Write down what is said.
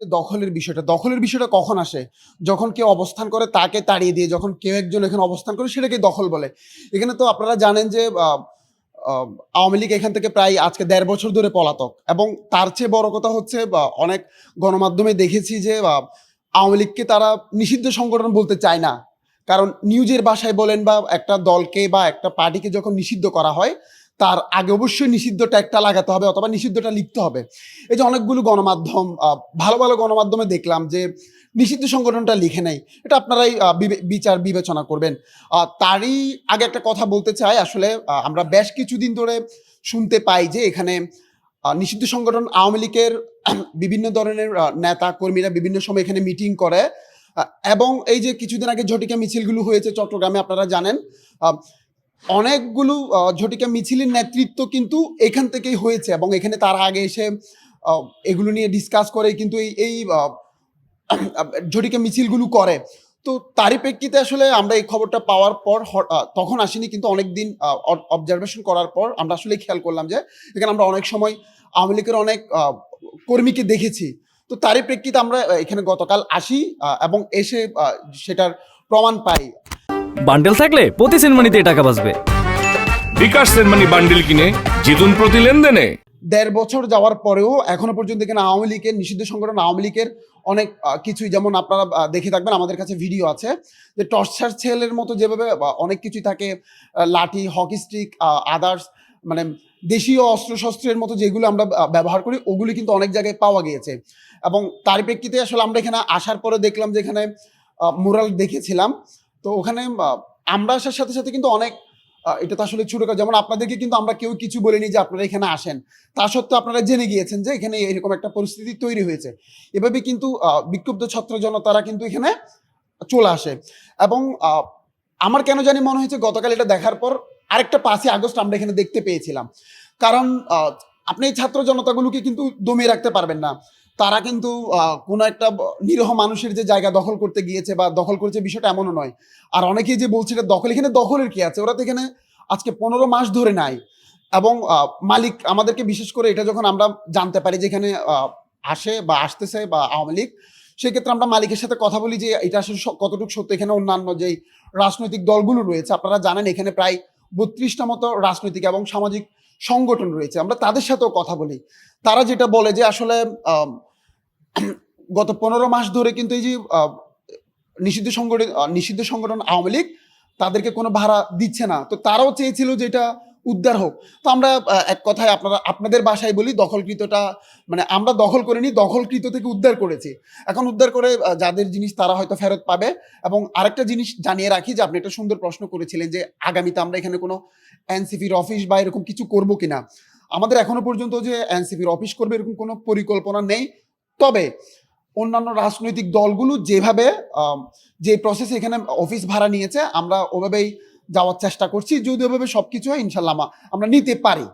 দখলের বিষয়টা। দখলের বিষয়টা কখন আসে? যখন কেউ অবস্থান করে তাকে তাড়িয়ে দিয়ে, যখন কেউ একজন এখানে অবস্থান করে সেটাকে দখল বলে। এখানে তো আপনারা জানেন যে আওয়ামী লীগ এখান থেকে প্রায় আজকে দেড় বছর ধরে পলাতক এবং তার চেয়ে বড় কথা হচ্ছে অনেক গণমাধ্যমে দেখেছি যে আওয়ামী লীগকে তারা নিষিদ্ধ সংগঠন বলতে চায় না। কারণ নিউজের ভাষায় বলেন বা, একটা দলকে বা, একটা পার্টিকে যখন নিষিদ্ধ করা হয় তার আগে অবশ্যই নিষিদ্ধ ট্যাগটা লাগাতে হবে অথবা নিষিদ্ধটা লিখতে হবে। এই যে অনেকগুলো গণমাধ্যম ভালো ভালো গণমাধ্যমে দেখলাম যে নিষিদ্ধ সংগঠনটা লিখে নেই। এটা আপনারাই বিচার বিবেচনা করবেন। তারই আগে একটা কথা বলতে চাই। আসলে আমরা বেশ কিছুদিন ধরে শুনতে পাই যে এখানে নিষিদ্ধ সংগঠন আওয়ামী লীগের বিভিন্ন ধরনের নেতা, কর্মীরা বিভিন্ন সময় এখানে মিটিং করে। এবং এই যে কিছুদিন আগে ঝটিকা মিছিলগুলো হয়েছে চট্টগ্রামে, আপনারা জানেন। অনেকগুলো ঝটিকা মিছিলের নেতৃত্ব কিন্তু এখান থেকেই হয়েছে এবং এখানে তার আগে এসে এগুলো নিয়ে ডিসকাস করে কিন্তু এই এই ঝটিকা মিছিলগুলো করে। তো তারই প্রেক্ষিতে আসলে আমরা এই খবরটা পাওয়ার পর তখন আসিনি কিন্তু অনেকদিন অবজারভেশন করার পর আমরা আসলে খেয়াল করলাম যে এখানে আমরা অনেক সময় আওয়ামী লীগের অনেক কর্মীকে দেখেছি। তো তারই প্রেক্ষিতে আমরা এখানে গতকাল আসি এবং এসে সেটার প্রমাণ পাই। বান্ডেল থাকলে প্রতি সেনমানিতে টাকা বাঁচবে। বিকাশ সেনমানি বান্ডেল কিনে জিতুন প্রতি লেনদেনে। দেড় বছর যাওয়ার পরেও এখনও পর্যন্ত এখানে আওয়ামী লীগের নিষিদ্ধ সংগঠন আওয়ামী লীগের অনেক কিছুই যেমন আপনারা দেখে থাকবেন আমাদের কাছে ভিডিও আছে। যে টর্চার ছেলের মতো যেভাবে বা অনেক কিছুই থাকে লাঠি হকি স্টিক আদার্স মানে দেশীয় অস্ত্র শস্ত্রের মতো যেগুলো আমরা ব্যবহার করি ওগুলি কিন্তু অনেক জায়গায় পাওয়া গিয়েছে। এবং তার প্রেক্ষিতে আসলে আমরা এখানে আসার পরে দেখলাম যে এখানে মুরাল দেখেছিলাম তো ওখানে আমরা আসার সাথে সাথে কিন্তু অনেক এটা তো আসলে ছোট যেমন আপনাদেরকে কিন্তু আমরা কেউ কিছু বলিনি যে আপনারা এখানে আসেন। তা সত্ত্বেও আপনারা জেনে গিয়েছেন যে এখানে এরকম একটা পরিস্থিতি তৈরি হয়েছে। এভাবে কিন্তু বিক্ষুব্ধ ছাত্র জনতারা কিন্তু এখানে চলে আসে। এবং আমার কেন জানি মনে হয়েছে গতকাল এটা দেখার পর আরেকটা পাঁচই আগস্ট আমরা এখানে দেখতে পেয়েছিলাম। কারণ আপনি এই ছাত্র জনতাগুলোকে কিন্তু দমিয়ে রাখতে পারবেন না। তারা কিন্তু কোনো একটা নিরহ মানুষের যে জায়গা দখল করতে গিয়েছে বা দখল করেছে বিষয়টা এমনও নয়। আর অনেকেই যে বলছে দখল, এখানে দখলের কি আছে? ওরা তো এখানে আজকে পনেরো মাস ধরে নাই। এবং মালিক আমাদেরকে বিশেষ করে এটা যখন আমরা জানতে পারি যে এখানে আসে বা আসতেছে বা আওয়ামী লীগ, সেক্ষেত্রে আমরা মালিকের সাথে কথা বলি যে এটা আসলে কতটুকু সত্য? এখানে অন্যান্য যেই রাজনৈতিক দলগুলো রয়েছে, আপনারা জানেন এখানে প্রায় বত্রিশটা মতো রাজনৈতিক এবং সামাজিক সংগঠন রয়েছে। আমরা তাদের সাথেও কথা বলি। তারা যেটা বলে যে আসলে গত পনেরো মাস ধরে কিন্তু এই যে নিষিদ্ধ সংগঠন নিষিদ্ধ সংগঠন আওয়ামী লীগ তাদেরকে কোনো ভাড়া দিচ্ছে না। তো তারাও চেয়েছিল যে এটা উদ্ধার হোক। তো আমরা এক কথায় আপনারা, আপনাদের বাসায় বলি, দখলকৃতটা মানে আমরা দখল করিনি, দখলকৃত থেকে উদ্ধার করেছি। এখন উদ্ধার করে যাদের জিনিস তারা হয়তো ফেরত পাবে। এবং আরেকটা জিনিস জানিয়ে রাখি যে, আপনি একটা সুন্দর প্রশ্ন করেছিলেন যে, আগামীতে আমরা এখানে কোনো এনসিপির অফিস বা এরকম কিছু করব কিনা। আমাদের এখনও পর্যন্ত যে এনসিপির অফিস করবে, এরকম কোনো পরিকল্পনা নেই। তবে অন্যান্য রাজনৈতিক দলগুলো যেভাবে যে প্রসেস এখানে অফিস ভাড়া নিয়েছে, আমরা ওভাবেই যাওয়ার চেষ্টা করছি। যদি ওভাবে সব কিছু হয়, ইনশাল্লাহ আমরা নিতে পারি।